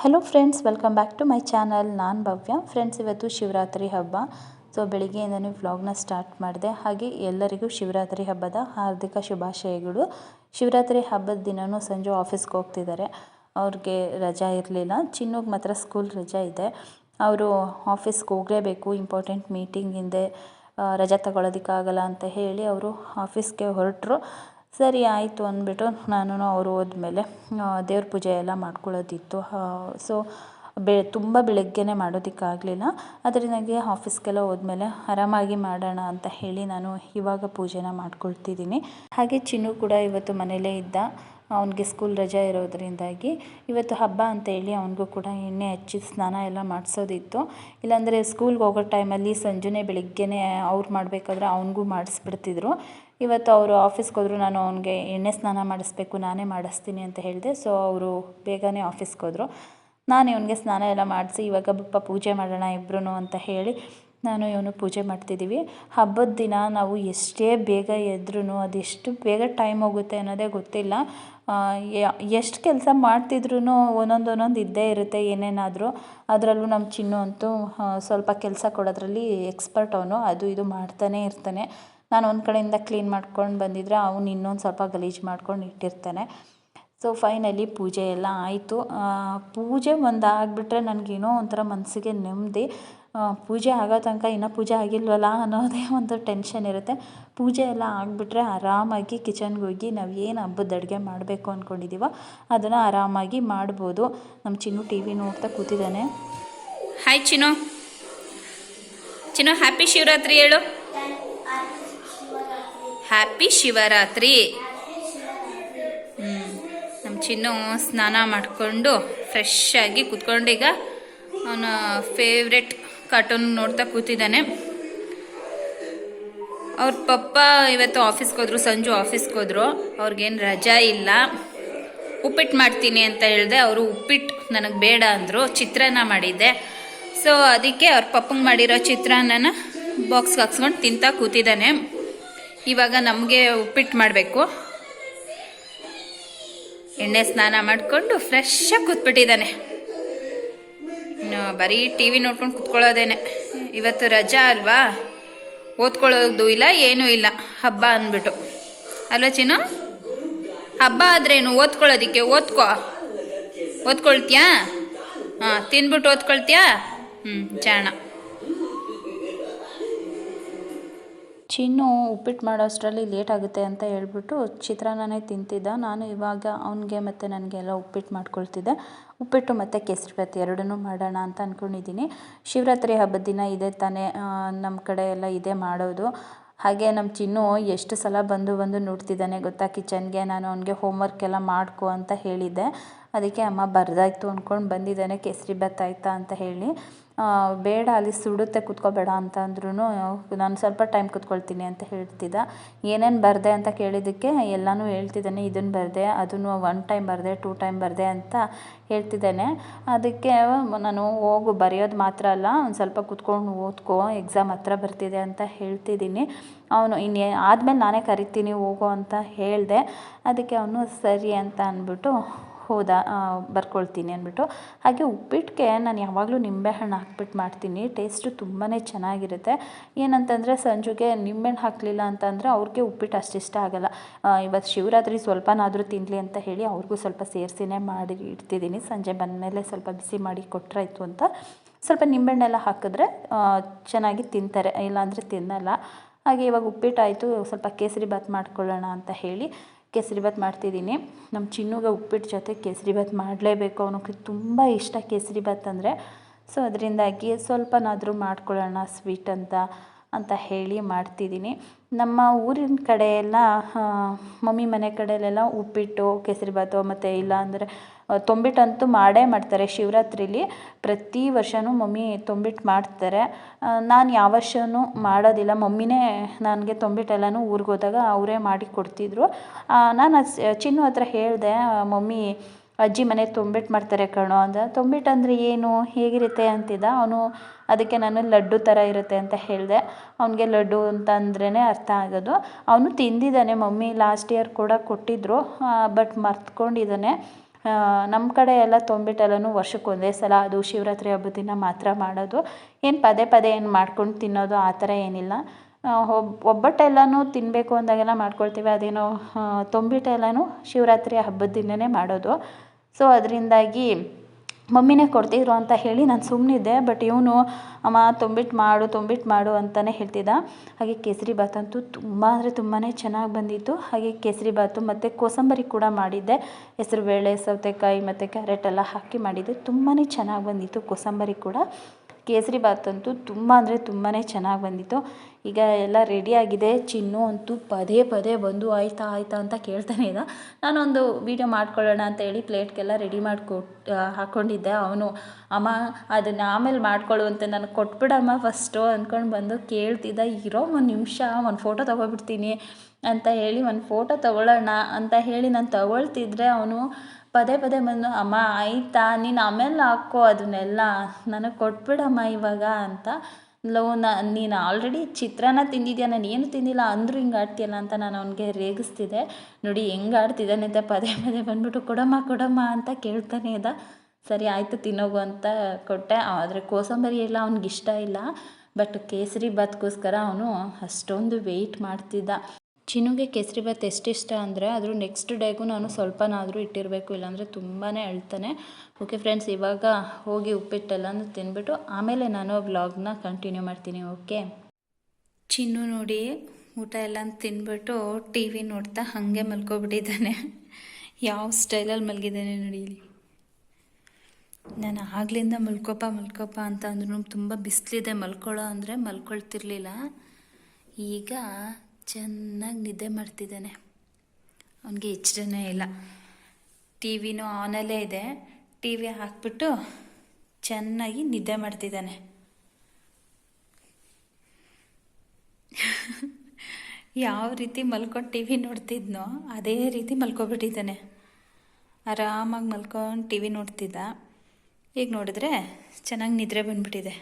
Hello friends welcome back to my channel ನಾನು Bhavya. Friends ಇವತ್ತು ಶಿವರಾತ್ರಿ ಹಬ್ಬ. ಸೊ ಬೆಳಿಗ್ಗೆಯಿಂದನೇ ವ್ಲಾಗ್ನ ಸ್ಟಾರ್ಟ್ ಮಾಡಿದೆ. ಹಾಗೆ ಎಲ್ಲರಿಗೂ ಶಿವರಾತ್ರಿ ಹಬ್ಬದ ಹಾರ್ದಿಕ ಶುಭಾಶಯಗಳು. ಶಿವರಾತ್ರಿ ಹಬ್ಬದ ದಿನವೂ ಸಂಜೆ ಆಫೀಸ್ಗೆ ಹೋಗ್ತಿದ್ದಾರೆ ಅವ್ರಿಗೆ ರಜಾ ಇರಲಿಲ್ಲ. ಚಿನ್ನೋಗೆ ಮಾತ್ರ ಸ್ಕೂಲ್ ರಜಾ ಇದೆ. ಅವರು ಆಫೀಸ್ಗೆ ಹೋಗಲೇಬೇಕು. ಇಂಪಾರ್ಟೆಂಟ್ ಮೀಟಿಂಗ್ ಹಿಂದೆ ರಜಾ ತಗೊಳ್ಳೋದಕ್ಕಾಗಲ್ಲ ಅಂತ ಹೇಳಿ ಅವರು ಆಫೀಸ್ಗೆ ಹೊರಟರು. ಸರಿ, ಆಯಿತು ಅಂದ್ಬಿಟ್ಟು ನಾನು ಅವರು ಹೋದ್ಮೇಲೆ ದೇವ್ರ ಪೂಜೆ ಎಲ್ಲ ಮಾಡ್ಕೊಳ್ಳೋದಿತ್ತು. ಸೊ, ಬೆ, ತುಂಬ ಬೆಳಗ್ಗೆನೇ ಮಾಡೋದಕ್ಕಾಗಲಿಲ್ಲ. ಆದರೆ ನನಗೆ ಆಫೀಸ್ಗೆಲ್ಲ ಹೋದ್ಮೇಲೆ ಆರಾಮಾಗಿ ಮಾಡೋಣ ಅಂತ ಹೇಳಿ ನಾನು ಇವಾಗ ಪೂಜೆನ ಮಾಡ್ಕೊಳ್ತಿದ್ದೀನಿ. ಹಾಗೆ ಚಿನ್ನು ಕೂಡ ಇವತ್ತು ಮನೇಲೇ ಇದ್ದ. ಅವನಿಗೆ ಸ್ಕೂಲ್ ರಜೆ ಇರೋದರಿಂದಾಗಿ ಇವತ್ತು ಹಬ್ಬ ಅಂತ ಹೇಳಿ ಅವನಿಗೂ ಕೂಡ ಎಣ್ಣೆ ಹಚ್ಚಿ ಸ್ನಾನ ಎಲ್ಲ ಮಾಡಿಸೋದಿತ್ತು. ಇಲ್ಲಾಂದರೆ ಸ್ಕೂಲ್ಗೆ ಹೋಗೋ ಟೈಮಲ್ಲಿ ಸಂಜೆನೇ ಬೆಳಿಗ್ಗೆನೇ ಅವ್ರು ಮಾಡಬೇಕಾದ್ರೆ ಅವನಿಗೂ ಮಾಡಿಸ್ಬಿಡ್ತಿದ್ರು. ಇವತ್ತು ಅವರು ಆಫೀಸ್ಗೆ ಹೋದ್ರು, ನಾನು ಅವನಿಗೆ ಎಣ್ಣೆ ಸ್ನಾನ ಮಾಡಿಸ್ಬೇಕು, ನಾನೇ ಮಾಡಿಸ್ತೀನಿ ಅಂತ ಹೇಳಿದೆ. ಸೊ ಅವರು ಬೇಗನೆ ಆಫೀಸ್ಗೆ ಹೋದರು. ನಾನು ಇವನಿಗೆ ಸ್ನಾನ ಎಲ್ಲ ಮಾಡಿಸಿ, ಇವಾಗ ಬಪ್ಪ ಪೂಜೆ ಮಾಡೋಣ ಇಬ್ಬರೂ ಅಂತ ಹೇಳಿ ನಾನು ಇವನು ಪೂಜೆ ಮಾಡ್ತಿದ್ದೀವಿ. ಹಬ್ಬದ ದಿನ ನಾವು ಎಷ್ಟೇ ಬೇಗ ಎದ್ರೂ ಅದೆಷ್ಟು ಬೇಗ ಟೈಮ್ ಹೋಗುತ್ತೆ ಅನ್ನೋದೇ ಗೊತ್ತಿಲ್ಲ. ಎಷ್ಟು ಕೆಲಸ ಮಾಡ್ತಿದ್ರೂ ಒಂದೊಂದು ಒಂದೊಂದು ಇದ್ದೇ ಇರುತ್ತೆ ಏನೇನಾದರೂ. ಅದರಲ್ಲೂ ನಮ್ಮ ಚಿನ್ನು ಅಂತೂ ಸ್ವಲ್ಪ ಕೆಲಸ ಕೊಡೋದ್ರಲ್ಲಿ ಎಕ್ಸ್ಪರ್ಟ್ ಅವನು. ಅದು ಇದು ಮಾಡ್ತಾನೇ ಇರ್ತಾನೆ. ನಾನು ಒಂದು ಕಡೆಯಿಂದ ಕ್ಲೀನ್ ಮಾಡ್ಕೊಂಡು ಬಂದಿದ್ದರೆ ಅವನು ಇನ್ನೊಂದು ಸ್ವಲ್ಪ ಗಲೀಜು ಮಾಡ್ಕೊಂಡು ಇಟ್ಟಿರ್ತಾನೆ. ಸೊ ಫೈನಲಿ ಪೂಜೆ ಎಲ್ಲ ಆಯಿತು. ಪೂಜೆ ಒಂದು ಆಗಿಬಿಟ್ರೆ ನನಗೇನೋ ಒಂಥರ ಮನಸ್ಸಿಗೆ ನೆಮ್ಮದಿ. ಪೂಜೆ ಆಗೋ ತನಕ ಇನ್ನೂ ಪೂಜೆ ಆಗಿಲ್ವಲ್ಲ ಅನ್ನೋದೇ ಒಂದು ಟೆನ್ಷನ್ ಇರುತ್ತೆ. ಪೂಜೆ ಎಲ್ಲ ಆಗಿಬಿಟ್ರೆ ಆರಾಮಾಗಿ ಕಿಚನ್ಗೆ ಹೋಗಿ ನಾವು ಏನು ಹಬ್ಬದ ಅಡುಗೆ ಮಾಡಬೇಕು ಅಂದ್ಕೊಂಡಿದ್ದೀವೋ ಅದನ್ನು ಆರಾಮಾಗಿ ಮಾಡ್ಬೋದು. ನಮ್ಮ ಚಿನ್ನು ಟಿ ವಿ ನೋಡ್ತಾ ಕೂತಿದ್ದಾನೆ ಹಾಯ್ ಚಿನ್ನು. ಚಿನ್ನು ಹ್ಯಾಪಿ ಶಿವರಾತ್ರಿ ಹೇಳು. ಹ್ಯಾಪಿ ಶಿವರಾತ್ರಿ. ಹ್ಞೂ ನಮ್ಮ ಚಿನ್ನು ಸ್ನಾನ ಮಾಡಿಕೊಂಡು ಫ್ರೆಶ್ ಆಗಿ ಕುತ್ಕೊಂಡೀಗ ಅವನ ಫೇವ್ರೆಟ್ ಕಾರ್ಟೂನ್ ನೋಡ್ತಾ ಕೂತಿದ್ದಾನೆ. ಅವ್ರ ಪಪ್ಪ ಇವತ್ತು ಆಫೀಸ್ಗೆ ಹೋದ್ರು, ಸಂಜು ಆಫೀಸ್ಗೆ ಹೋದ್ರು. ಅವ್ರಿಗೇನು ರಜಾ ಇಲ್ಲ. ಉಪ್ಪಿಟ್ಟು ಮಾಡ್ತೀನಿ ಅಂತ ಹೇಳಿದೆ, ಅವರು ಉಪ್ಪಿಟ್ಟು ನನಗೆ ಬೇಡ ಅಂದರು, ಚಿತ್ರಾನ್ನ ಮಾಡಿದ್ದೆ. ಸೊ ಅದಕ್ಕೆ ಅವ್ರ ಪಪ್ಪಂಗೆ ಮಾಡಿರೋ ಚಿತ್ರಾನ್ನನ ಬಾಕ್ಸ್ಗೆ ಹಾಕ್ಸ್ಕೊಂಡು ತಿಂತಾ ಕೂತಿದ್ದಾನೆ. ಇವಾಗ ನಮಗೆ ಉಪ್ಪಿಟ್ಟು ಮಾಡಬೇಕು. ಎಣ್ಣೆ ಸ್ನಾನ ಮಾಡಿಕೊಂಡು ಫ್ರೆಶ್ಶಾಗಿ ಕೂತ್ಬಿಟ್ಟಿದ್ದಾನೆ. ಇನ್ನು ಬರೀ ಟಿ ವಿ ನೋಡ್ಕೊಂಡು ಕುತ್ಕೊಳ್ಳೋದೇನೆ. ಇವತ್ತು ರಜಾ ಅಲ್ವಾ? ಓದ್ಕೊಳ್ಳೋದು ಇಲ್ಲ, ಏನೂ ಇಲ್ಲ. ಹಬ್ಬ ಅಂದ್ಬಿಟ್ಟು. ಅಲ್ವಾ ಚಿನ್ನು? ಹಬ್ಬ ಆದ್ರೇನು? ಓದ್ಕೊಳ್ಳೋದಿಕ್ಕೆ ಓದ್ಕೋ. ಓದ್ಕೊಳ್ತೀಯಾ? ಹಾಂ ತಿಂದ್ಬಿಟ್ಟು ಓದ್ಕೊಳ್ತೀಯಾ? ಹ್ಞೂ ಜಾಣ. ಚಿನ್ನು ಉಪ್ಪಿಟ್ಟು ಮಾಡೋ ಅಷ್ಟರಲ್ಲಿ ಲೇಟ್ ಆಗುತ್ತೆ ಅಂತ ಹೇಳ್ಬಿಟ್ಟು ಚಿತ್ರಾನ್ನನೇ ತಿಂತಿದ್ದ. ನಾನು ಇವಾಗ ಅವನಿಗೆ ಮತ್ತು ನನಗೆ ಎಲ್ಲ ಉಪ್ಪಿಟ್ಟು ಮಾಡ್ಕೊಳ್ತಿದ್ದೆ. ಉಪ್ಪಿಟ್ಟು ಮತ್ತು ಕೇಸರಿಬಾತ್ ಎರಡನ್ನೂ ಮಾಡೋಣ ಅಂತ ಅಂದ್ಕೊಂಡಿದ್ದೀನಿ ಶಿವರಾತ್ರಿ ಹಬ್ಬದ ದಿನ ಇದೆ ತಾನೇ ನಮ್ಮ ಕಡೆ ಎಲ್ಲ ಇದೇ ಮಾಡೋದು. ಹಾಗೆ ನಮ್ಮ ಚಿನ್ನು ಎಷ್ಟು ಸಲ ಬಂದು ಬಂದು ನೋಡ್ತಿದ್ದಾನೆ ಗೊತ್ತಾ ಕಿಚನ್ಗೆ. ನಾನು ಅವನಿಗೆ ಹೋಮ್ವರ್ಕ್ ಎಲ್ಲ ಮಾಡ್ಕೊ ಅಂತ ಹೇಳಿದ್ದೆ. ಅದಕ್ಕೆ ಅಮ್ಮ ಬರ್ದಾಯ್ತು ಅಂದ್ಕೊಂಡು ಬಂದಿದ್ದಾನೆ ಕೇಸರಿ ಆಯಿತಾ ಅಂತ ಹೇಳಿ. ಬೇಡ, ಅಲ್ಲಿ ಸುಡುತ್ತೆ, ಕೂತ್ಕೋಬೇಡ ಅಂತ ಅಂದ್ರೂ ನಾನು ಸ್ವಲ್ಪ ಟೈಮ್ ಕುತ್ಕೊಳ್ತೀನಿ ಅಂತ ಹೇಳ್ತಿದ್ದ. ಏನೇನು ಬರದೆ ಅಂತ ಕೇಳಿದ್ದಕ್ಕೆ ಎಲ್ಲನೂ ಹೇಳ್ತಿದ್ದಾನೆ ಇದನ್ನು ಬರದೆ, ಅದನ್ನು ಒನ್ ಟೈಮ್ ಬರದೆ ಟೂ ಟೈಮ್ ಬರದೆ ಅಂತ ಹೇಳ್ತಿದ್ದಾನೆ. ಅದಕ್ಕೆ ನಾನು ಹೋಗು, ಬರೆಯೋದು ಮಾತ್ರ ಅಲ್ಲ, ಒಂದು ಸ್ವಲ್ಪ ಕೂತ್ಕೊಂಡು ಓದ್ಕೋ ಎಕ್ಸಾಮ್ ಹತ್ರ ಬರ್ತಿದೆ ಅಂತ ಹೇಳ್ತಿದ್ದೀನಿ. ಅವನು ಇನ್ನು ಆದಮೇಲೆ ನಾನೇ ಕರಿತೀನಿ, ಹೋಗು ಅಂತ ಹೇಳಿದೆ. ಅದಕ್ಕೆ ಅವನು ಸರಿ ಅಂತ ಅಂದ್ಬಿಟ್ಟು ಹೋದ ಬರ್ಕೊಳ್ತೀನಿ ಅಂದ್ಬಿಟ್ಟು. ಹಾಗೆ ಉಪ್ಪಿಟ್ಟಿಗೆ ನಾನು ಯಾವಾಗಲೂ ನಿಂಬೆಹಣ್ಣು ಹಾಕ್ಬಿಟ್ಟು ಮಾಡ್ತೀನಿ. ಟೇಸ್ಟು ತುಂಬಾ ಚೆನ್ನಾಗಿರುತ್ತೆ. ಏನಂತಂದರೆ ಸಂಜುಗೆ ನಿಂಬೆಹಣ್ಣು ಹಾಕಲಿಲ್ಲ ಅಂತಂದರೆ ಅವ್ರಿಗೆ ಉಪ್ಪಿಟ್ಟು ಅಷ್ಟಿಷ್ಟ ಆಗೋಲ್ಲ. ಇವತ್ತು ಶಿವರಾತ್ರಿ ಸ್ವಲ್ಪನಾದರೂ ತಿನ್ನಲಿ ಅಂತ ಹೇಳಿ ಅವ್ರಿಗೂ ಸ್ವಲ್ಪ ಸೇರಿಸಿನೇ ಮಾಡಿ ಇಡ್ತಿದ್ದೀನಿ. ಸಂಜೆ ಬಂದಮೇಲೆ ಸ್ವಲ್ಪ ಬಿಸಿ ಮಾಡಿ ಕೊಟ್ಟರಾಯ್ತು ಅಂತ. ಸ್ವಲ್ಪ ನಿಂಬೆಹಣ್ಣೆಲ್ಲ ಹಾಕಿದ್ರೆ ಚೆನ್ನಾಗಿ ತಿಂತಾರೆ. ಇಲ್ಲಾಂದರೆ ತಿನ್ನಲ್ಲ. ಹಾಗೆ ಇವಾಗ ಉಪ್ಪಿಟ್ಟಾಯಿತು. ಸ್ವಲ್ಪ ಕೇಸರಿ ಬಾತ್ ಮಾಡ್ಕೊಳ್ಳೋಣ ಅಂತ ಹೇಳಿ. ಕೇಸರಿಬಾತ್ ಮಾಡ್ತಿದ್ದೀನಿ. ನಮ್ಮ ಚಿನ್ನುಗೆ ಉಪ್ಪಿಟ್ಟು ಜೊತೆ ಕೇಸರಿಬಾತ್ ಮಾಡಲೇಬೇಕು. ಅವನಿಗೆ ತುಂಬ ಇಷ್ಟ ಕೇಸರಿಬಾತ್ ಅಂದರೆ. ಸೊ, ಅದರಿಂದಾಗಿ ಸ್ವಲ್ಪನಾದರೂ ಮಾಡ್ಕೊಳ್ಳೋಣ, ಸ್ವೀಟ್ ಅಂತ ಅಂತ ಹೇಳಿ ಮಾಡ್ತಿದ್ದೀನಿ. ನಮ್ಮ ಊರಿನ ಕಡೆ ಎಲ್ಲ ಮಮ್ಮಿ ಮನೆ ಕಡೆಯಲ್ಲೆಲ್ಲ ಉಪ್ಪಿಟ್ಟು ಕೇಸರಿಬಾತು ಮತ್ತು ಇಲ್ಲ ಅಂದರೆ ತೊಂಬಿಟ್ಟಂತೂ ಮಾಡೇ ಮಾಡ್ತಾರೆ. ಶಿವರಾತ್ರಿಲಿ ಪ್ರತಿ ವರ್ಷವೂ ಮಮ್ಮಿ ತೊಂಬಿಟ್ಟು ಮಾಡ್ತಾರೆ. ನಾನು ಯಾವ ವರ್ಷವೂ ಮಾಡೋದಿಲ್ಲ. ಮಮ್ಮಿನೇ ನನಗೆ ತೊಂಬಿಟ್ಟೆಲ್ಲನೂ ಊರಿಗೆ ಹೋದಾಗ ಅವರೇ ಮಾಡಿ ಕೊಡ್ತಿದ್ರು. ನಾನು ಚಿನ್ನು ಹತ್ರ ಹೇಳಿದೆ ಮಮ್ಮಿ ಅಜ್ಜಿ ಮನೆ ತುಂಬಿಟ್ಟು ಮಾಡ್ತಾರೆ ಕಣೋ ಅಂದ ತುಂಬಿಟ್ಟು ಅಂದರೆ ಏನು, ಹೇಗಿರುತ್ತೆ ಅಂತಿದ್ದ? ಅವನು ಅದಕ್ಕೆ ನಾನು ಲಡ್ಡು ಥರ ಇರುತ್ತೆ ಅಂತ ಹೇಳಿದೆ. ಅವನಿಗೆ ಲಡ್ಡು ಅಂತ ಅಂದ್ರೇ ಅರ್ಥ ಆಗೋದು. ಅವನು ತಿಂದಿದ್ದಾನೆ, ಮಮ್ಮಿ ಲಾಸ್ಟ್ ಇಯರ್ ಕೂಡ ಕೊಟ್ಟಿದ್ದರು ಬಟ್ ಮರ್ತ್ಕೊಂಡಿದ್ದಾನೆ. ನಮ್ಮ ಕಡೆ ಎಲ್ಲ ತೊಂಬಿಟ್ಟೆಲ್ಲನೂ ವರ್ಷಕ್ಕೆ ಒಂದೇ ಸಲ, ಅದು ಶಿವರಾತ್ರಿ ಹಬ್ಬದ ದಿನ ಮಾತ್ರ ಮಾಡೋದು. ಏನು ಪದೇ ಪದೇ ಏನು ಮಾಡ್ಕೊಂಡು ತಿನ್ನೋದು ಆ ಥರ ಏನಿಲ್ಲ. ಒಬ್, ಒಬ್ಬಟ್ಟೆಲ್ಲನೂ ತಿನ್ನಬೇಕು ಅಂದಾಗೆಲ್ಲ ಮಾಡ್ಕೊಳ್ತೀವಿ. ಅದೇನೋ ತೊಂಬಿಟ್ಟು ಎಲ್ಲನೂ ಶಿವರಾತ್ರಿ ಹಬ್ಬದ ದಿನವೇ ಮಾಡೋದು. ಸೊ ಅದರಿಂದಾಗಿ ಮಮ್ಮಿನೇ ಕೊಡ್ತಿದ್ರು ಅಂತ ಹೇಳಿ ನಾನು ಸುಮ್ಮನಿದ್ದೆ ಬಟ್ ಇವನು, ಅಮ್ಮ ತುಂಬಿಟ್ಟು ಮಾಡು ತುಂಬಿಟ್ಟು ಮಾಡು ಅಂತಲೇ ಹೇಳ್ತಿದ್ದ. ಹಾಗೆ ಕೇಸರಿ ಭಾತ್ ಅಂತೂ ತುಂಬ, ಅಂದರೆ ತುಂಬಾ ಚೆನ್ನಾಗಿ ಬಂದಿತ್ತು. ಹಾಗೆ ಕೇಸರಿ ಭಾತು ಮತ್ತು ಕೋಸಂಬರಿ ಕೂಡ ಮಾಡಿದ್ದೆ. ಹೆಸರುಬೇಳೆ ಸೌತೆಕಾಯಿ ಮತ್ತು ಕ್ಯಾರೆಟ್ ಎಲ್ಲ ಹಾಕಿ ಮಾಡಿದ್ದೆ ತುಂಬಾ ಚೆನ್ನಾಗಿ ಬಂದಿತ್ತು, ಕೋಸಂಬರಿ ಕೂಡ. ಕೇಸರಿ ಭಾತ್ ಅಂತೂ ತುಂಬ ಅಂದರೆ ತುಂಬಾ ಚೆನ್ನಾಗಿ ಬಂದಿತ್ತು. ಈಗ ಎಲ್ಲ ರೆಡಿಯಾಗಿದೆ ಚಿನ್ನು ಅಂತೂ ಪದೇ ಪದೇ ಬಂದು ಆಯಿತಾ ಆಯಿತಾ ಅಂತ ಕೇಳ್ತಾನೆ ಇದ್ದ ನಾನೊಂದು ವೀಡಿಯೋ ಮಾಡ್ಕೊಳ್ಳೋಣ ಅಂತ ಹೇಳಿ ಪ್ಲೇಟ್ಗೆಲ್ಲ ರೆಡಿ ಮಾಡಿಕೊಟ್ಟು ಹಾಕ್ಕೊಂಡಿದ್ದೆ ಅವನು, ಅಮ್ಮ, ಅದನ್ನು ಆಮೇಲೆ ಮಾಡ್ಕೊಳ್ಳು ಅಂತ ನನಗೆ ಕೊಟ್ಬಿಡಮ್ಮ ಫಸ್ಟು ಅಂದ್ಕೊಂಡು ಬಂದು ಕೇಳ್ತಿದ್ದ, ಇರೋ ಒಂದು ನಿಮಿಷ, ಒಂದು ಫೋಟೋ ತೊಗೊಬಿಡ್ತೀನಿ ಅಂತ ಹೇಳಿ, ಒಂದು ಫೋಟೋ ತೊಗೊಳ್ಳೋಣ ಅಂತ ಹೇಳಿ ನಾನು ತೊಗೊಳ್ತಿದ್ರೆ ಅವನು ಪದೇ ಪದೇ ಬಂದು, ಅಮ್ಮ, ಆಯಿತಾ? ನೀನು ಆಮೇಲೆ ಹಾಕೋ ಅದನ್ನೆಲ್ಲ ನನಗೆ ಕೊಟ್ಬಿಡಮ್ಮ ಇವಾಗ ಅಂತ. ಲೋ ನೀನು ಆಲ್ರೆಡಿ ಚಿತ್ರಾನ್ನ ತಿಂದಿದ್ಯಾ? ನಾನು ಏನು ತಿಂದಿಲ್ಲ, ಅಂದರೂ ಹಿಂಗೆ ಆಡ್ತೀಯಲ್ಲ ಅಂತ ನಾನು ಅವನಿಗೆ ರೇಗಿಸ್ತಿದ್ದೆ. ನೋಡಿ, ಹೆಂಗೆ ಆಡ್ತಿದ್ದಾನೆ ಅಂತ ಪದೇ ಪದೇ ಬಂದ್ಬಿಟ್ಟು, ಕೊಡಮ್ಮ ಕೊಡಮ್ಮ ಅಂತ ಕೇಳ್ತಾನೆ ಇದ್ದ. ಸರಿ, ಆಯಿತು, ತಿನ್ನೋಗು ಅಂತ ಕೊಟ್ಟೆ. ಆದರೆ ಕೋಸಂಬರಿ ಎಲ್ಲ ಅವ್ನಿಗೆ ಇಷ್ಟ ಇಲ್ಲ. ಬಟ್ ಕೇಸರಿ ಭಾತ್ಗೋಸ್ಕರ ಅವನು ಅಷ್ಟೊಂದು ವೆಯ್ಟ್ ಮಾಡ್ತಿದ್ದ. ಚಿನ್ನುಗೆ ಕೇಸರಿಬಾತ್ ಎಷ್ಟಿಷ್ಟ ಅಂದರೆ ಅದ್ರ ನೆಕ್ಸ್ಟ್ ಡೇಗೂ ನಾನು ಸ್ವಲ್ಪನಾದರೂ ಇಟ್ಟಿರಬೇಕು, ಇಲ್ಲಾಂದರೆ ತುಂಬಾ ಅಳ್ತಾನೆ. ಓಕೆ ಫ್ರೆಂಡ್ಸ್ ಇವಾಗ ಹೋಗಿ ಉಪ್ಪಿಟ್ಟೆಲ್ಲನೂ ತಿನ್ಬಿಟ್ಟು ಆಮೇಲೆ ನಾನು ವ್ಲಾಗ್ನ ಕಂಟಿನ್ಯೂ ಮಾಡ್ತೀನಿ ಓಕೆ ಚಿನ್ನು ನೋಡಿ ಊಟ ಎಲ್ಲ ತಿನ್ಬಿಟ್ಟು ಟಿ ವಿ ನೋಡ್ತಾ ಹಾಗೆ ಮಲ್ಕೊಬಿಟ್ಟಿದ್ದಾನೆ. ಯಾವ ಸ್ಟೈಲಲ್ಲಿ ಮಲಗಿದ್ದಾನೆ ನೋಡಿ ಇಲ್ಲಿ. ನಾನು ಆಗ್ಲಿಂದ ಮಲ್ಕೊಪ್ಪ ಮಲ್ಕೊಪ್ಪ ಅಂತ ಅಂದ್ರೂ ತುಂಬ ಬಿಸಿಲಿದೆ, ಮಲ್ಕೊಳ್ಳೋ ಅಂದರೆ ಮಲ್ಕೊಳ್ತಿರ್ಲಿಲ್ಲ. ಈಗ ಚೆನ್ನಾಗಿ ನಿದ್ದೆ ಮಾಡ್ತಿದ್ದಾನೆ. ಅವನಿಗೆ ಎಚ್ಚರನೇ ಇಲ್ಲ. ಟಿ ವಿನೂ ಆನಲ್ಲೇ ಇದೆ. ಟಿ ವಿ ಹಾಕ್ಬಿಟ್ಟು ಚೆನ್ನಾಗಿ ನಿದ್ದೆ ಮಾಡ್ತಿದ್ದಾನೆ. ಯಾವ ರೀತಿ ಮಲ್ಕೊಂಡು ಟಿ ವಿ ನೋಡ್ತಿದ್ನೋ ಅದೇ ರೀತಿ ಮಲ್ಕೊಬಿಟ್ಟಿದ್ದಾನೆ. ಆರಾಮಾಗಿ ಮಲ್ಕೊಂಡು ಟಿ ವಿ ನೋಡ್ತಿದ್ದ. ಈಗ ನೋಡಿದ್ರೆ ಚೆನ್ನಾಗಿ ನಿದ್ರೆ ಬಂದ್ಬಿಟ್ಟಿದೆ.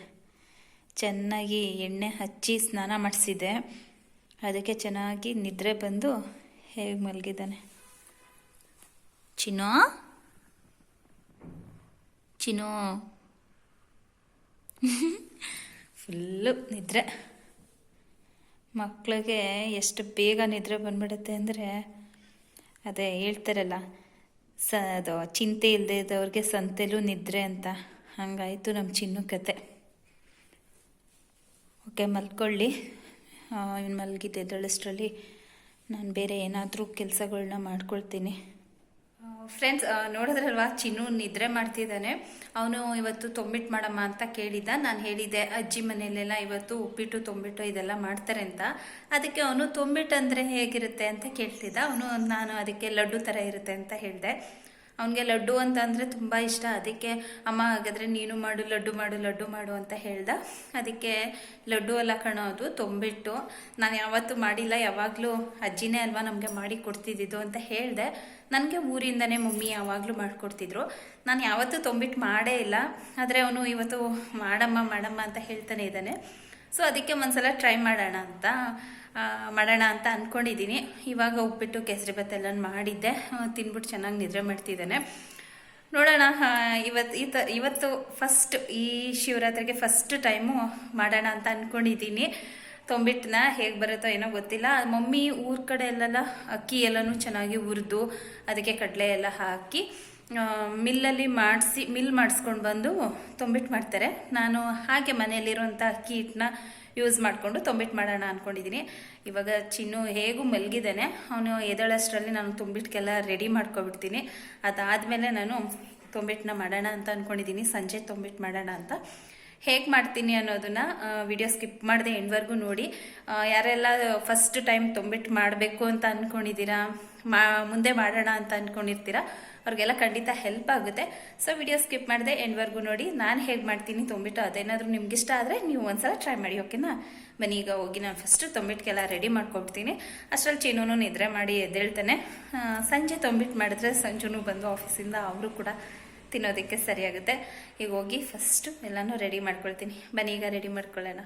ಚೆನ್ನಾಗಿ ಎಣ್ಣೆ ಹಚ್ಚಿ ಸ್ನಾನ ಮಾಡಿಸಿದ್ದೆ. ಅದಕ್ಕೆ ಚೆನ್ನಾಗಿ ನಿದ್ರೆ ಬಂದು ಹೇಗೆ ಮಲಗಿದ್ದಾನೆ. ಚಿನೋ ಚಿನೋ ಫುಲ್ಲು ನಿದ್ರೆ. ಮಕ್ಕಳಿಗೆ ಎಷ್ಟು ಬೇಗ ನಿದ್ರೆ ಬಂದ್ಬಿಡುತ್ತೆ ಅಂದರೆ ಅದೇ ಹೇಳ್ತಾರಲ್ಲ, ಸ ಅದು ಚಿಂತೆ ಇಲ್ಲದೆ ಇದ್ದವ್ರಿಗೆ ಸಂತೆಲೂ ನಿದ್ರೆ ಅಂತ. ಹಂಗಾಯಿತು ನಮ್ಮ ಚಿನ್ನು ಕತೆ. ಓಕೆ, ಮಲ್ಕೊಳ್ಳಿ. ಇವ್ನು ಮಲಗಿದ್ದೆ ಎದ್ದಳಷ್ಟರಲ್ಲಿ ನಾನು ಬೇರೆ ಏನಾದರೂ ಕೆಲಸಗಳನ್ನ ಮಾಡ್ಕೊಳ್ತೀನಿ. ಫ್ರೆಂಡ್ಸ್ ನೋಡಿದ್ರಲ್ವಾ? ಚಿನ್ನು ನಿದ್ರೆ ಮಾಡ್ತಿದ್ದಾನೆ. ಅವನು ಇವತ್ತು ತೊಂಬಿಟ್ಟು ಮಾಡಮ್ಮ ಅಂತ ಕೇಳಿದ್ದ ನಾನು ಹೇಳಿದ್ದೆ, ಅಜ್ಜಿ ಮನೆಯಲ್ಲೆಲ್ಲ ಇವತ್ತು ಉಪ್ಪಿಟ್ಟು, ತೊಂಬಿಟ್ಟು ಇದೆಲ್ಲ ಮಾಡ್ತಾರೆ ಅಂತ. ಅದಕ್ಕೆ ಅವನು ತೊಂಬಿಟ್ಟು ಅಂದರೆ ಹೇಗಿರುತ್ತೆ ಅಂತ ಕೇಳ್ತಿದ್ದ. ಅವನು, ನಾನು ಅದಕ್ಕೆ ಲಡ್ಡು ಥರ ಇರುತ್ತೆ ಅಂತ ಹೇಳಿದೆ. ಅವನಿಗೆ ಲಡ್ಡು ಅಂತ ಅಂದರೆ ತುಂಬ ಇಷ್ಟ. ಅದಕ್ಕೆ ಅಮ್ಮ ಹಾಗಾದರೆ ನೀನು ಮಾಡು, ಲಡ್ಡು ಮಾಡು ಲಡ್ಡು ಮಾಡು ಅಂತ ಹೇಳ್ದ. ಅದಕ್ಕೆ ಲಡ್ಡು ಎಲ್ಲ ಕಣೋದು ತೊಂಬಿಟ್ಟು, ನಾನು ಯಾವತ್ತೂ ಮಾಡಿಲ್ಲ, ಯಾವಾಗಲೂ ಅಜ್ಜಿನೇ ಅಲ್ವಾ ನಮಗೆ ಮಾಡಿ ಕೊಡ್ತಿದ್ದಿದ್ದು ಅಂತ ಹೇಳಿದೆ. ನನಗೆ ಊರಿಂದನೇ ಮಮ್ಮಿ ಯಾವಾಗಲೂ ಮಾಡಿಕೊಡ್ತಿದ್ರು. ನಾನು ಯಾವತ್ತೂ ತೊಂಬಿಟ್ಟು ಮಾಡೇ ಇಲ್ಲ. ಆದರೆ ಅವನು ಇವತ್ತು ಮಾಡಮ್ಮ ಮಾಡಮ್ಮ ಅಂತ ಹೇಳ್ತಾನೆ ಇದ್ದಾನೆ. ಸೊ ಅದಕ್ಕೆ ಒಂದ್ಸಲ ಟ್ರೈ ಮಾಡೋಣ ಅಂತ ಮಾಡೋಣ ಅಂತ ಅಂದ್ಕೊಂಡಿದ್ದೀನಿ ಇವಾಗ ಉಪ್ಪಿಟ್ಟು ಎಲ್ಲ ಮಾಡಿದ್ದೆ. ತಿನ್ಬಿಟ್ಟು ಚೆನ್ನಾಗಿ ನಿದ್ರೆ ಮಾಡ್ತಿದ್ದಾನೆ. ನೋಡೋಣ ಇವತ್ತು ಈ ತ ಇವತ್ತು ಫಸ್ಟ್ ಈ ಶಿವರಾತ್ರಿಗೆ ಫಸ್ಟ್ ಟೈಮು ಮಾಡೋಣ ಅಂತ ಅಂದ್ಕೊಂಡಿದ್ದೀನಿ ತೊಂಬಿಟ್ಟನ್ನ ಹೇಗೆ ಬರುತ್ತೋ ಏನೋ ಗೊತ್ತಿಲ್ಲ. ಮಮ್ಮಿ ಊರ ಕಡೆ ಎಲ್ಲೆಲ್ಲ ಅಕ್ಕಿ ಎಲ್ಲನೂ ಚೆನ್ನಾಗಿ ಹುರಿದು, ಅದಕ್ಕೆ ಕಡಲೆ ಎಲ್ಲ ಹಾಕಿ ಮಿಲ್ಲಲ್ಲಿ ಮಾಡಿಸಿ, ಮಿಲ್ ಮಾಡಿಸ್ಕೊಂಡು ಬಂದು ತೊಂಬಿಟ್ಟು ಮಾಡ್ತಾರೆ. ನಾನು ಹಾಗೆ ಮನೆಯಲ್ಲಿರುವಂಥ ಅಕ್ಕಿ ಹಿಟ್ಟನ್ನ ಯೂಸ್ ಮಾಡಿಕೊಂಡು ತೊಂಬಿಟ್ಟು ಮಾಡೋಣ ಅಂದ್ಕೊಂಡಿದ್ದೀನಿ ಇವಾಗ ಚಿನ್ನು ಹೇಗೂ ಮಲಗಿದ್ದಾನೆ. ಅವನು ಎದಳಷ್ಟರಲ್ಲಿ ನಾನು ತುಂಬಿಟ್ಟಿಗೆಲ್ಲ ರೆಡಿ ಮಾಡ್ಕೊಬಿಡ್ತೀನಿ. ಅದಾದಮೇಲೆ ನಾನು ತೊಂಬಿಟ್ಟನ್ನ ಮಾಡೋಣ ಅಂತ ಅಂದ್ಕೊಂಡಿದ್ದೀನಿ ಸಂಜೆ ತೊಂಬಿಟ್ಟು ಮಾಡೋಣ ಅಂತ. ಹೇಗೆ ಮಾಡ್ತೀನಿ ಅನ್ನೋದನ್ನು ವಿಡಿಯೋ ಸ್ಕಿಪ್ ಮಾಡಿದೆ ಎಂಡ್ವರೆಗೂ ನೋಡಿ. ಯಾರೆಲ್ಲ ಫಸ್ಟ್ ಟೈಮ್ ತೊಂಬಿಟ್ಟು ಮಾಡಬೇಕು ಅಂತ ಅಂದ್ಕೊಂಡಿದ್ದೀರಾ ಮುಂದೆ ಮಾಡೋಣ ಅಂತ ಅಂದ್ಕೊಂಡಿರ್ತೀರಾ ಅವ್ರಿಗೆಲ್ಲ ಖಂಡಿತ ಹೆಲ್ಪ್ ಆಗುತ್ತೆ. ಸೊ ವಿಡಿಯೋ ಸ್ಕಿಪ್ ಮಾಡಿದೆ ಎಂಡ್ವರೆಗೂ ನೋಡಿ. ನಾನು ಹೇಗೆ ಮಾಡ್ತೀನಿ ತೊಂಬಿಟ್ಟು ಅದೇನಾದರೂ ನಿಮ್ಗೆ ಇಷ್ಟ ಆದರೆ ನೀವು ಒಂದ್ಸಲ ಟ್ರೈ ಮಾಡಿ ಓಕೆನಾ ಬನ್ನಿ, ಈಗ ಹೋಗಿ ನಾನು ಫಸ್ಟು ತೊಂಬಿಟ್ಗೆಲ್ಲ ರೆಡಿ ಮಾಡ್ಕೊಡ್ತೀನಿ. ಅಷ್ಟರಲ್ಲಿ ಚೀನೂ ನಿದ್ರೆ ಮಾಡಿ ಎದ್ದೇಳ್ತಾನೆ. ಸಂಜೆ ತೊಂಬಿಟ್ಟು ಮಾಡಿದ್ರೆ ಸಂಜೆನೂ ಬಂದು ಆಫೀಸಿಂದ ಅವರು ಕೂಡ ತಿನ್ನೋದಕ್ಕೆ ಸರಿಯಾಗುತ್ತೆ. ಈಗ ಹೋಗಿ ಫಸ್ಟು ಎಲ್ಲನೂ ರೆಡಿ ಮಾಡ್ಕೊಳ್ತೀನಿ. ಬನ್ನಿ, ಈಗ ರೆಡಿ ಮಾಡ್ಕೊಳ್ಳೋಣ.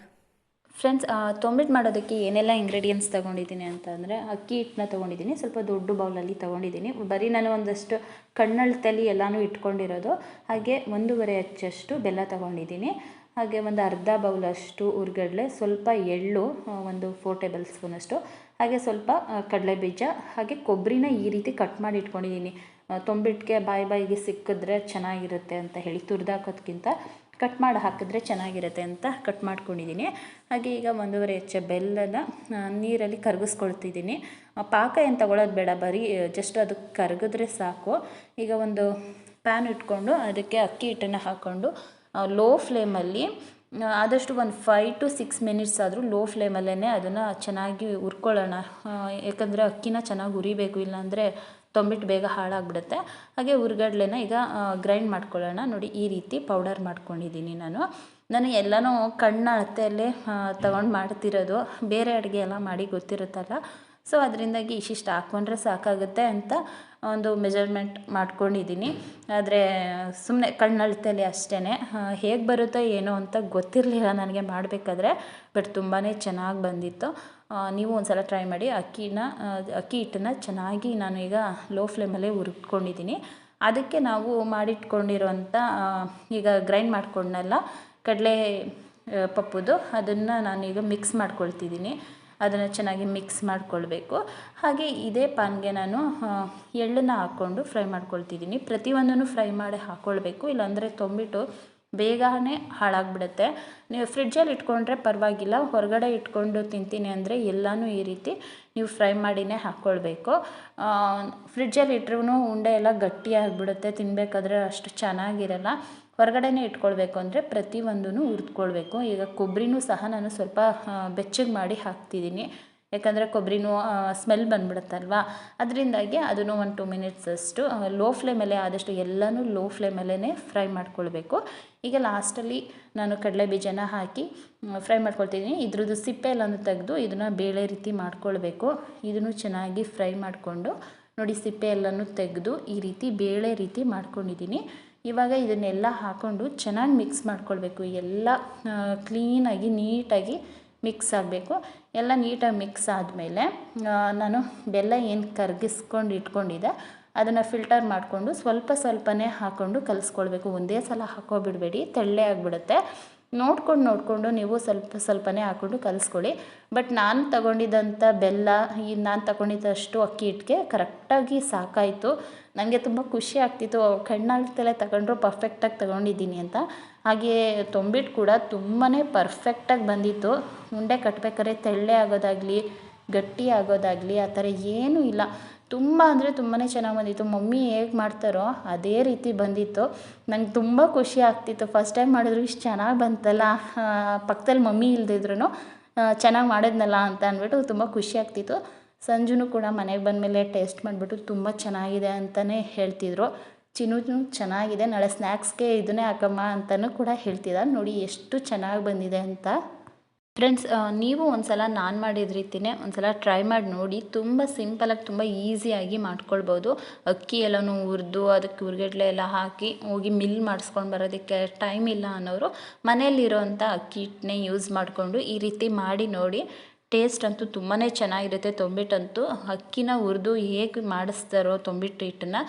ಫ್ರೆಂಡ್ಸ್ ತೊಂಬಿಟ್ಟು ಮಾಡೋದಕ್ಕೆ ಏನೆಲ್ಲ ಇಂಗ್ರೀಡಿಯೆಂಟ್ಸ್ ತೊಗೊಂಡಿದ್ದೀನಿ ಅಂತಂದರೆ ಅಕ್ಕಿ ಹಿಟ್ಟನ್ನ ತೊಗೊಂಡಿದ್ದೀನಿ, ಸ್ವಲ್ಪ ದೊಡ್ಡ ಬೌಲಲ್ಲಿ ತೊಗೊಂಡಿದ್ದೀನಿ. ಬರೀ ನಾನು ಒಂದಷ್ಟು ಕಣ್ಣಳ್ತಲ್ಲಿ ಎಲ್ಲನೂ ಇಟ್ಕೊಂಡಿರೋದು. ಹಾಗೆ ಒಂದೂವರೆ ಅಚ್ಚಷ್ಟು ಬೆಲ್ಲ ತೊಗೊಂಡಿದ್ದೀನಿ. ಹಾಗೆ ಒಂದು ಅರ್ಧ ಬೌಲಷ್ಟು ಉರ್ಗಡ್ಲೆ, ಸ್ವಲ್ಪ ಎಳ್ಳು ಒಂದು ಫೋರ್ ಟೇಬಲ್ ಸ್ಪೂನಷ್ಟು ಹಾಗೆ ಸ್ವಲ್ಪ ಕಡಲೆ ಬೀಜ, ಹಾಗೆ ಕೊಬ್ಬರಿನ ಈ ರೀತಿ ಕಟ್ ಮಾಡಿ ಇಟ್ಕೊಂಡಿದ್ದೀನಿ. ತೊಂಬಿಟ್ಟಿಗೆ ಬಾಯಿ ಬಾಯಿಗೆ ಸಿಕ್ಕಿದ್ರೆ ಚೆನ್ನಾಗಿರುತ್ತೆ ಅಂತ ಹೇಳಿ ತುರಿದಾಕೋದ್ಕಿಂತ. ಕಟ್ ಮಾಡಿ ಹಾಕಿದ್ರೆ ಚೆನ್ನಾಗಿರುತ್ತೆ ಅಂತ ಕಟ್ ಮಾಡ್ಕೊಂಡಿದ್ದೀನಿ. ಹಾಗೆ ಈಗ ಒಂದೂವರೆ ಹೆಚ್ಚ ಬೆಲ್ಲನ ನೀರಲ್ಲಿ ಕರಗಿಸ್ಕೊಳ್ತಿದ್ದೀನಿ. ಪಾಕ ಏನು ತಗೊಳ್ಳೋದು ಬೇಡ, ಬರೀ ಜಸ್ಟ್ ಅದು ಕರಗಿದ್ರೆ ಸಾಕು. ಈಗ ಒಂದು ಪ್ಯಾನ್ ಇಟ್ಕೊಂಡು ಅದಕ್ಕೆ ಅಕ್ಕಿ ಹಿಟ್ಟನ್ನು ಹಾಕ್ಕೊಂಡು ಲೋ ಫ್ಲೇಮಲ್ಲಿ ಆದಷ್ಟು ಒಂದು ಫೈವ್ ಟು ಸಿಕ್ಸ್ ಮಿನಿಟ್ಸ್ ಆದರೂ ಲೋ ಫ್ಲೇಮಲ್ಲೇ ಅದನ್ನು ಚೆನ್ನಾಗಿ ಉರ್ಕೊಳ್ಳೋಣ ಯಾಕಂದರೆ ಅಕ್ಕಿನ ಚೆನ್ನಾಗಿ ಹುರಿಬೇಕು, ಇಲ್ಲಾಂದರೆ ತೊಂಬಿಟ್ಟು ಬೇಗ ಹಾಳಾಗ್ಬಿಡುತ್ತೆ. ಹಾಗೆ ಹುರ್ಗಡ್ಲೆನ ಈಗ ಗ್ರೈಂಡ್ ಮಾಡ್ಕೊಳ್ಳೋಣ. ನೋಡಿ, ಈ ರೀತಿ ಪೌಡರ್ ಮಾಡ್ಕೊಂಡಿದ್ದೀನಿ ನಾನು. ನಾನು ಎಲ್ಲನೂ ಕಣ್ಣು ಅಳತೆಯಲ್ಲೇ ತಗೊಂಡು ಮಾಡ್ತಿರೋದು. ಬೇರೆ ಅಡುಗೆ ಎಲ್ಲ ಮಾಡಿ ಗೊತ್ತಿರುತ್ತಲ್ಲ. ಸೊ ಅದರಿಂದಾಗಿ ಇಷ್ಟಿಷ್ಟು ಹಾಕ್ಕೊಂಡ್ರೆ ಸಾಕಾಗುತ್ತೆ ಅಂತ ಒಂದು ಮೆಜರ್ಮೆಂಟ್ ಮಾಡ್ಕೊಂಡಿದ್ದೀನಿ. ಆದರೆ ಸುಮ್ಮನೆ ಕಣ್ಣಳ್ತಲ್ಲಿ ಅಷ್ಟೇ ಹೇಗೆ ಬರುತ್ತೋ ಏನೋ ಅಂತ ಗೊತ್ತಿರಲಿಲ್ಲ ನನಗೆ ಮಾಡಬೇಕಾದ್ರೆ. ಬಟ್ ತುಂಬಾ ಚೆನ್ನಾಗಿ ಬಂದಿತ್ತು. ನೀವು ಒಂದು ಸಲ ಟ್ರೈ ಮಾಡಿ ಅಕ್ಕಿನ ಅಕ್ಕಿ ಹಿಟ್ಟನ್ನ ಚೆನ್ನಾಗಿ ನಾನು ಈಗ ಲೋ ಫ್ಲೇಮಲ್ಲೇ ಹುರ್ಕೊಂಡಿದ್ದೀನಿ. ಅದಕ್ಕೆ ನಾವು ಮಾಡಿಟ್ಕೊಂಡಿರುವಂಥ ಈಗ ಗ್ರೈಂಡ್ ಮಾಡಿಕೊಂಡಲ್ಲ ಕಡಲೆ ಪಪ್ಪುದು, ಅದನ್ನು ನಾನೀಗ ಮಿಕ್ಸ್ ಮಾಡ್ಕೊಳ್ತಿದ್ದೀನಿ. ಅದನ್ನು ಚೆನ್ನಾಗಿ ಮಿಕ್ಸ್ ಮಾಡಿಕೊಳ್ಬೇಕು. ಹಾಗೆ ಇದೇ ಪಾನ್ಗೆ ನಾನು ಎಳ್ಳನ್ನು ಹಾಕ್ಕೊಂಡು ಫ್ರೈ ಮಾಡ್ಕೊಳ್ತಿದ್ದೀನಿ. ಪ್ರತಿಯೊಂದನ್ನು ಫ್ರೈ ಮಾಡಿ ಹಾಕ್ಕೊಳ್ಬೇಕು ಇಲ್ಲಾಂದರೆ ತೊಂಬಿಟ್ಟು ಬೇಗನೆ ಹಾಳಾಗ್ಬಿಡುತ್ತೆ. ನೀವು ಫ್ರಿಡ್ಜಲ್ಲಿ ಇಟ್ಕೊಂಡ್ರೆ ಪರವಾಗಿಲ್ಲ, ಹೊರಗಡೆ ಇಟ್ಕೊಂಡು ತಿಂತೀನಿ ಅಂದರೆ ಎಲ್ಲನೂ ಈ ರೀತಿ ನೀವು ಫ್ರೈ ಮಾಡಿನೇ ಹಾಕ್ಕೊಳ್ಬೇಕು. ಫ್ರಿಡ್ಜಲ್ಲಿ ಇಟ್ರೂ ಉಂಡೆ ಎಲ್ಲ ಗಟ್ಟಿಯಾಗಿಬಿಡುತ್ತೆ ತಿನ್ನಬೇಕಾದ್ರೆ ಅಷ್ಟು ಚೆನ್ನಾಗಿರಲ್ಲ. ಹೊರಗಡೆನೇ ಇಟ್ಕೊಳ್ಬೇಕು ಅಂದರೆ ಪ್ರತಿಯೊಂದೂ ಹುರಿದ್ಕೊಳ್ಬೇಕು. ಈಗ ಕೊಬ್ಬರಿನೂ ಸಹ ನಾನು ಸ್ವಲ್ಪ ಬೆಚ್ಚಗೆ ಮಾಡಿ ಹಾಕ್ತಿದ್ದೀನಿ. ಯಾಕಂದರೆ ಕೊಬ್ಬರಿನೂ ಸ್ಮೆಲ್ ಬಂದ್ಬಿಡುತ್ತಲ್ವ? ಅದರಿಂದಾಗಿ ಅದನ್ನು ಒಂದು ಟು ಮಿನಿಟ್ಸ್ ಅಷ್ಟು ಲೋ ಫ್ಲೇಮಲ್ಲೇ ಆದಷ್ಟು ಎಲ್ಲನೂ ಲೋ ಫ್ಲೇಮಲ್ಲೇ ಫ್ರೈ ಮಾಡ್ಕೊಳ್ಬೇಕು. ಈಗ ಲಾಸ್ಟಲ್ಲಿ ನಾನು ಕಡಲೆ ಬೀಜನ ಹಾಕಿ ಫ್ರೈ ಮಾಡ್ಕೊಳ್ತಿದ್ದೀನಿ. ಇದ್ರದ್ದು ಸಿಪ್ಪೆ ಎಲ್ಲನೂ ತೆಗೆದು ಇದನ್ನು ಬೇಳೆ ರೀತಿ ಮಾಡ್ಕೊಳ್ಬೇಕು. ಇದನ್ನು ಚೆನ್ನಾಗಿ ಫ್ರೈ ಮಾಡಿಕೊಂಡು, ನೋಡಿ ಸಿಪ್ಪೆ ಎಲ್ಲನೂ ತೆಗೆದು ಈ ರೀತಿ ಬೇಳೆ ರೀತಿ ಮಾಡ್ಕೊಂಡಿದ್ದೀನಿ. ಇವಾಗ ಇದನ್ನೆಲ್ಲ ಹಾಕ್ಕೊಂಡು ಚೆನ್ನಾಗಿ ಮಿಕ್ಸ್ ಮಾಡ್ಕೊಳ್ಬೇಕು. ಎಲ್ಲ ಕ್ಲೀನಾಗಿ ನೀಟಾಗಿ ಮಿಕ್ಸ್ ಆಗಬೇಕು. ಎಲ್ಲ ನೀಟಾಗಿ ಮಿಕ್ಸ್ ಆದಮೇಲೆ ನಾನು ಬೆಲ್ಲ ಏನು ಕರಗಿಸ್ಕೊಂಡು ಇಟ್ಕೊಂಡಿದ್ದೆ, ಅದನ್ನು ಫಿಲ್ಟರ್ ಮಾಡಿಕೊಂಡು ಸ್ವಲ್ಪ ಸ್ವಲ್ಪನೇ ಹಾಕ್ಕೊಂಡು ಕಲಿಸ್ಕೊಳ್ಬೇಕು. ಒಂದೇ ಸಲ ಹಾಕೋಬಿಡಬೇಡಿ, ತೆಳ್ಳೆ ಆಗಿಬಿಡುತ್ತೆ. ನೋಡ್ಕೊಂಡು ನೋಡಿಕೊಂಡು ನೀವು ಸ್ವಲ್ಪ ಸ್ವಲ್ಪನೇ ಹಾಕ್ಕೊಂಡು ಕಲಿಸ್ಕೊಳ್ಳಿ. ಬಟ್ ನಾನು ತಗೊಂಡಿದ್ದಂಥ ಬೆಲ್ಲ, ಈ ನಾನು ತಗೊಂಡಿದ್ದಷ್ಟು ಅಕ್ಕಿ ಹಿಟ್ಟಿಗೆ ಕರೆಕ್ಟಾಗಿ ಸಾಕಾಯಿತು. ನನಗೆ ತುಂಬ ಖುಷಿ ಆಗ್ತಿತ್ತು. ಕಣ್ಣಾಗ್ತಲೇ ತಗೊಂಡ್ರು ಪರ್ಫೆಕ್ಟಾಗಿ ತಗೊಂಡಿದ್ದೀನಿ ಅಂತ. ಹಾಗೆಯೇ ತೊಂಬಿಟ್ಟು ಕೂಡ ತುಂಬಾ ಪರ್ಫೆಕ್ಟಾಗಿ ಬಂದಿತ್ತು. ಉಂಡೆ ಕಟ್ಟಬೇಕಾದ್ರೆ ತೆಳ್ಳೆ ಆಗೋದಾಗಲಿ, ಗಟ್ಟಿ ಆಗೋದಾಗಲಿ ಆ ಥರ ಏನೂ ಇಲ್ಲ. ತುಂಬ ಅಂದರೆ ತುಂಬಾ ಚೆನ್ನಾಗಿ ಬಂದಿತ್ತು. ಮಮ್ಮಿ ಹೇಗೆ ಮಾಡ್ತಾರೋ ಅದೇ ರೀತಿ ಬಂದಿತ್ತು. ನಂಗೆ ತುಂಬ ಖುಷಿ ಆಗ್ತಿತ್ತು. ಫಸ್ಟ್ ಟೈಮ್ ಮಾಡಿದ್ರು ಇಷ್ಟು ಚೆನ್ನಾಗಿ ಬಂತಲ್ಲ. ಪಕ್ಕದಲ್ಲಿ ಮಮ್ಮಿ ಇಲ್ಲದಿದ್ರೂ ಚೆನ್ನಾಗಿ ಮಾಡಿದ್ನಲ್ಲ ಅಂತ ಅಂದ್ಬಿಟ್ಟು ತುಂಬ ಖುಷಿ ಆಗ್ತಿತ್ತು. ಸಂಜುನು ಕೂಡ ಮನೆಗೆ ಬಂದಮೇಲೆ ಟೇಸ್ಟ್ ಮಾಡಿಬಿಟ್ಟು ತುಂಬ ಚೆನ್ನಾಗಿದೆ ಅಂತಲೇ ಹೇಳ್ತಿದ್ರು. ಚಿನ್ನೂ ಚೆನ್ನಾಗಿದೆ. ನಾಳೆ ಸ್ನ್ಯಾಕ್ಸ್ಗೆ ಇದನ್ನೇ ಹಾಕಮ್ಮ ಅಂತಲೂ ಕೂಡ ಹೇಳ್ತಿದ್ದ ನೋಡಿ ಎಷ್ಟು ಚೆನ್ನಾಗಿ ಬಂದಿದೆ ಅಂತ. ಫ್ರೆಂಡ್ಸ್ ನೀವು ಒಂದು ಸಲ ನಾನು ಮಾಡಿದ ರೀತಿಯೇ ಒಂದು ಸಲ ಟ್ರೈ ಮಾಡಿ ನೋಡಿ. ತುಂಬ ಸಿಂಪಲಾಗಿ ತುಂಬ ಈಸಿಯಾಗಿ ಮಾಡ್ಕೊಳ್ಬೋದು. ಅಕ್ಕಿ ಎಲ್ಲನೂ ಹುರಿದು, ಅದಕ್ಕೆ ಉರ್ಗಡ್ಲೆ ಎಲ್ಲ ಹಾಕಿ ಹೋಗಿ ಮಿಲ್ ಮಾಡಿಸ್ಕೊಂಡು ಬರೋದಕ್ಕೆ ಟೈಮ್ ಇಲ್ಲ ಅನ್ನೋರು ಮನೆಯಲ್ಲಿರೋವಂಥ ಅಕ್ಕಿ ಹಿಟ್ಟನ್ನೇ ಯೂಸ್ ಮಾಡಿಕೊಂಡು ಈ ರೀತಿ ಮಾಡಿ ನೋಡಿ. ಟೇಸ್ಟ್ ಅಂತೂ ತುಂಬಾ ಚೆನ್ನಾಗಿರುತ್ತೆ. ತೊಂಬಿಟ್ಟಂತೂ ಅಕ್ಕಿನ ಹುರಿದು ಹೇಗೆ ಮಾಡಿಸ್ತಾರೋ ತೊಂಬಿಟ್ಟು ಹಿಟ್ಟನ್ನ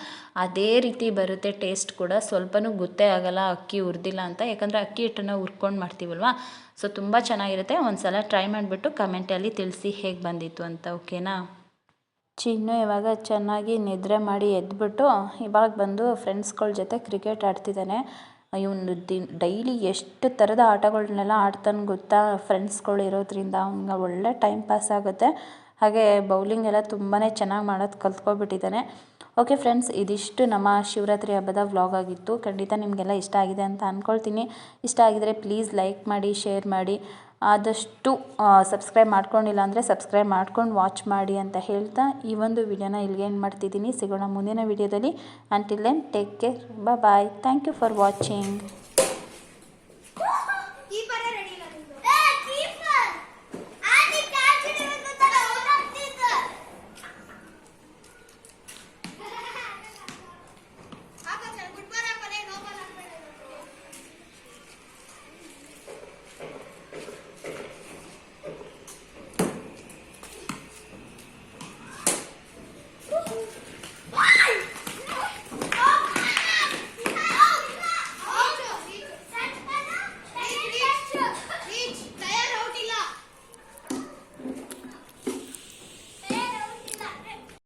ಅದೇ ರೀತಿ ಬರುತ್ತೆ ಟೇಸ್ಟ್ ಕೂಡ. ಸ್ವಲ್ಪನೂ ಗೊತ್ತೇ ಆಗೋಲ್ಲ ಅಕ್ಕಿ ಹುರಿದಿಲ್ಲ ಅಂತ. ಯಾಕಂದರೆ ಅಕ್ಕಿ ಹಿಟ್ಟನ್ನು ಹುರ್ಕೊಂಡು ಮಾಡ್ತೀವಲ್ವಾ? ಸೊ ತುಂಬ ಚೆನ್ನಾಗಿರುತ್ತೆ. ಒಂದು ಸಲ ಟ್ರೈ ಮಾಡಿಬಿಟ್ಟು ಕಮೆಂಟಲ್ಲಿ ತಿಳಿಸಿ ಹೇಗೆ ಬಂದಿತ್ತು ಅಂತ, ಓಕೆನಾ? ಚಿನ್ನು ಇವಾಗ ಚೆನ್ನಾಗಿ ನಿದ್ರೆ ಮಾಡಿ ಎದ್ಬಿಟ್ಟು ಇವಾಗ ಬಂದು ಫ್ರೆಂಡ್ಸ್ಗಳ ಜೊತೆ ಕ್ರಿಕೆಟ್ ಆಡ್ತಿದ್ದಾನೆ. ಇವನು ದಿನ ಡೈಲಿ ಎಷ್ಟು ಥರದ ಆಟಗಳನ್ನೆಲ್ಲ ಆಡ್ತಾನೆ ಗೊತ್ತಾ? ಫ್ರೆಂಡ್ಸ್ಗಳು ಇರೋದ್ರಿಂದ ಅವ್ನಿಗೆ ಒಳ್ಳೆ ಟೈಮ್ ಪಾಸ್ ಆಗುತ್ತೆ. ಹಾಗೆ ಬೌಲಿಂಗ್ ಎಲ್ಲ ತುಂಬಾ ಚೆನ್ನಾಗಿ ಮಾಡೋದು ಕಲ್ತ್ಕೊಬಿಟ್ಟಿದ್ದಾನೆ. ಓಕೆ ಫ್ರೆಂಡ್ಸ್, ಇದಿಷ್ಟು ನಮ್ಮ ಶಿವರಾತ್ರಿ ಹಬ್ಬದ ವ್ಲಾಗ್ ಆಗಿತ್ತು. ಖಂಡಿತ ನಿಮಗೆಲ್ಲ ಇಷ್ಟ ಆಗಿದೆ ಅಂತ ಅಂದ್ಕೊಳ್ತೀನಿ ಇಷ್ಟ ಆಗಿದ್ದರೆ ಪ್ಲೀಸ್ ಲೈಕ್ ಮಾಡಿ, ಶೇರ್ ಮಾಡಿ. ಆದಷ್ಟು ಸಬ್ಸ್ಕ್ರೈಬ್ ಮಾಡ್ಕೊಂಡಿಲ್ಲ ಅಂದರೆ ಸಬ್ಸ್ಕ್ರೈಬ್ ಮಾಡ್ಕೊಂಡು ವಾಚ್ ಮಾಡಿ ಅಂತ ಹೇಳ್ತಾ ಈ ಒಂದು ವಿಡಿಯೋನ ಇಲ್ಲಿಗೆ ಏನು ಮಾಡ್ತಿದ್ದೀನಿ. ಸಿಗೋಣ ಮುಂದಿನ ವಿಡಿಯೋದಲ್ಲಿ. Until then take care bye thank you for watching